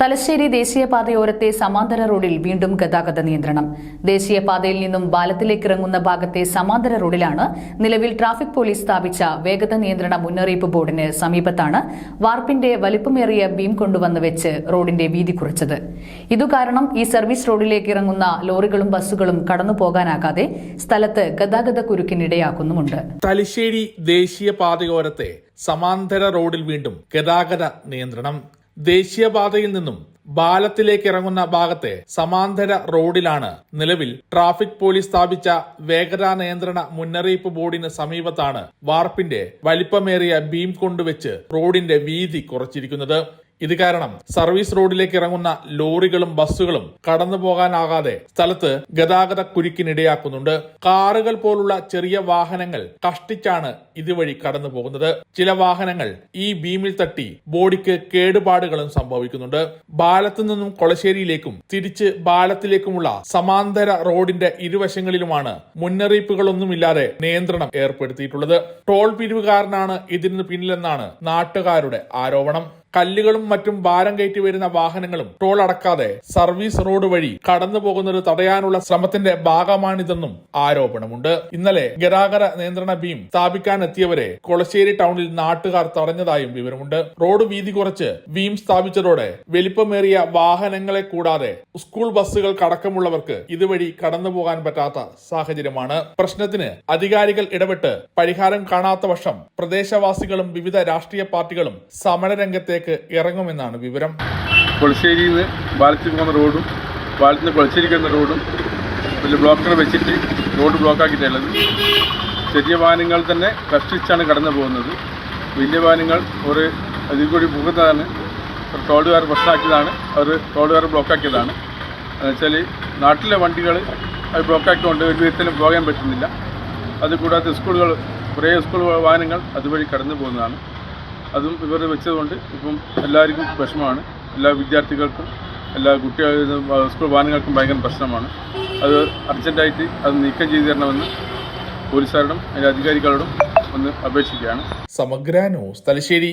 തലശ്ശേരി ദേശീയപാതയോരത്തെ സമാന്തര റോഡിൽ വീണ്ടും ഗതാഗത നിയന്ത്രണം. ദേശീയപാതയിൽ നിന്നും ബാലത്തിലേക്ക് ഇറങ്ങുന്ന ഭാഗത്തെ സമാന്തര റോഡിലാണ് നിലവിൽ ട്രാഫിക് പോലീസ് സ്ഥാപിച്ച വേഗത നിയന്ത്രണ മുന്നറിയിപ്പ് ബോർഡിന് സമീപത്താണ് വാർപ്പിന്റെ വലിപ്പമേറിയ ബീം കൊണ്ടുവന്ന് വെച്ച് റോഡിന്റെ വീതി കുറച്ചത്. ഇതുകാരണം ഈ സർവീസ് റോഡിലേക്ക് ഇറങ്ങുന്ന ലോറികളും ബസ്സുകളും കടന്നു പോകാനാകാതെ സ്ഥലത്ത് ഗതാഗത കുരുക്കിനിടയാക്കുന്നുമുണ്ട്. തലശ്ശേരി ദേശീയപാതയോരത്തെ സമാന്തര റോഡിൽ വീണ്ടും ഗതാഗത നിയന്ത്രണം. ദേശീയപാതയിൽ നിന്നും ബാലത്തിലേക്ക് ഇറങ്ങുന്ന ഭാഗത്തെ സമാന്തര റോഡിലാണ് നിലവിൽ ട്രാഫിക് പോലീസ് സ്ഥാപിച്ച വേഗതാ നിയന്ത്രണ മുന്നറിയിപ്പ് ബോർഡിന് സമീപത്താണ് വാർപ്പിന്റെ വലിപ്പമേറിയ ബീം കൊണ്ടുവച്ച് റോഡിന്റെ വീതി കുറച്ചിരിക്കുന്നത്. ഇത് കാരണം സർവീസ് റോഡിലേക്ക് ഇറങ്ങുന്ന ലോറികളും ബസ്സുകളും കടന്നു പോകാനാകാതെ സ്ഥലത്ത് ഗതാഗത കുരുക്കിനിടയാക്കുന്നുണ്ട്. കാറുകൾ പോലുള്ള ചെറിയ വാഹനങ്ങൾ കഷ്ടിച്ചാണ് ഇതുവഴി കടന്നു പോകുന്നത്. ചില വാഹനങ്ങൾ ഈ ബീമിൽ തട്ടി ബോഡിക്ക് കേടുപാടുകളും സംഭവിക്കുന്നുണ്ട്. ബാലത്തു നിന്നും കൊളശ്ശേരിയിലേക്കും തിരിച്ച് ബാലത്തിലേക്കുമുള്ള സമാന്തര റോഡിന്റെ ഇരുവശങ്ങളിലുമാണ് മുന്നറിയിപ്പുകളൊന്നുമില്ലാതെ നിയന്ത്രണം ഏർപ്പെടുത്തിയിട്ടുള്ളത്. ടോൾ പിരിവുകാരനാണ് ഇതിന് പിന്നിലെന്നാണ് നാട്ടുകാരുടെ ആരോപണം. കല്ലുകളും മറ്റും ഭാരം കയറ്റി വരുന്ന വാഹനങ്ങളും ടോൾ അടക്കാതെ സർവീസ് റോഡ് വഴി കടന്നു പോകുന്നത് തടയാനുള്ള ശ്രമത്തിന്റെ ഭാഗമാണിതെന്നും ആരോപണമുണ്ട്. ഇന്നലെ ഗതാഗത നിയന്ത്രണ ബീം സ്ഥാപിക്കാനെത്തിയവരെ കൊളശ്ശേരി ടൗണിൽ നാട്ടുകാർ തടഞ്ഞതായും വിവരമുണ്ട്. റോഡ് വീതി കുറച്ച് ബീം സ്ഥാപിച്ചതോടെ വലിപ്പമേറിയ വാഹനങ്ങളെ കൂടാതെ സ്കൂൾ ബസ്സുകൾ കടക്കമുള്ളവർക്ക് ഇതുവഴി കടന്നു പോകാൻ പറ്റാത്ത സാഹചര്യമാണ്. പ്രശ്നത്തിന് അധികാരികൾ ഇടപെട്ട് പരിഹാരം കാണാത്ത വർഷം പ്രദേശവാസികളും വിവിധ രാഷ്ട്രീയ പാർട്ടികളും സമരരംഗത്തേക്ക് ഇറങ്ങുമെന്നാണ് വിവരം. കൊളശ്ശേരിയിൽ നിന്ന് ബാലത്തിൽ പോകുന്ന റോഡും ബാലത്തിൽ നിന്ന് കൊളശ്ശേരിക്ക് വന്ന റോഡും വലിയ ബ്ലോക്കർ വെച്ചിട്ട് റോഡ് ബ്ലോക്കാക്കിയിട്ടുള്ളത് ചെറിയ വാഹനങ്ങൾ തന്നെ കഷ്ടിച്ചാണ് കടന്നു പോകുന്നത്. വലിയ വാഹനങ്ങൾ ഒരു അതിൽ കൂടി പോകുന്നതാണ് ടോളുകാർ പ്രശ്നമാക്കിയതാണ് അവർ ടോളുകാർ ബ്ലോക്കാക്കിയതാണ് എന്നുവെച്ചാൽ നാട്ടിലെ വണ്ടികൾ അത് ബ്ലോക്കാക്കിക്കൊണ്ട് ഒരു വിധത്തിലും പോകാൻ പറ്റുന്നില്ല. അതുകൂടാതെ സ്കൂളുകൾ കുറേ സ്കൂൾ വാഹനങ്ങൾ അതുവഴി കടന്നു പോകുന്നതാണ്. അതും ഇവർ വെച്ചതുകൊണ്ട് ഇപ്പം എല്ലാവർക്കും വിഷമമാണ്. എല്ലാ വിദ്യാർത്ഥികൾക്കും എല്ലാ കുട്ടികൾ സ്കൂൾ വാഹനങ്ങൾക്കും ഭയങ്കര പ്രശ്നമാണ്. അത് അർജന്റായിട്ട് അത് നീക്കം ചെയ്തു തരണമെന്ന് പോലീസുകാരോടും അതിന്റെ അധികാരികളോടും ഒന്ന് അപേക്ഷിക്കുകയാണ്. സമഗ്രാനോ തലശ്ശേരി.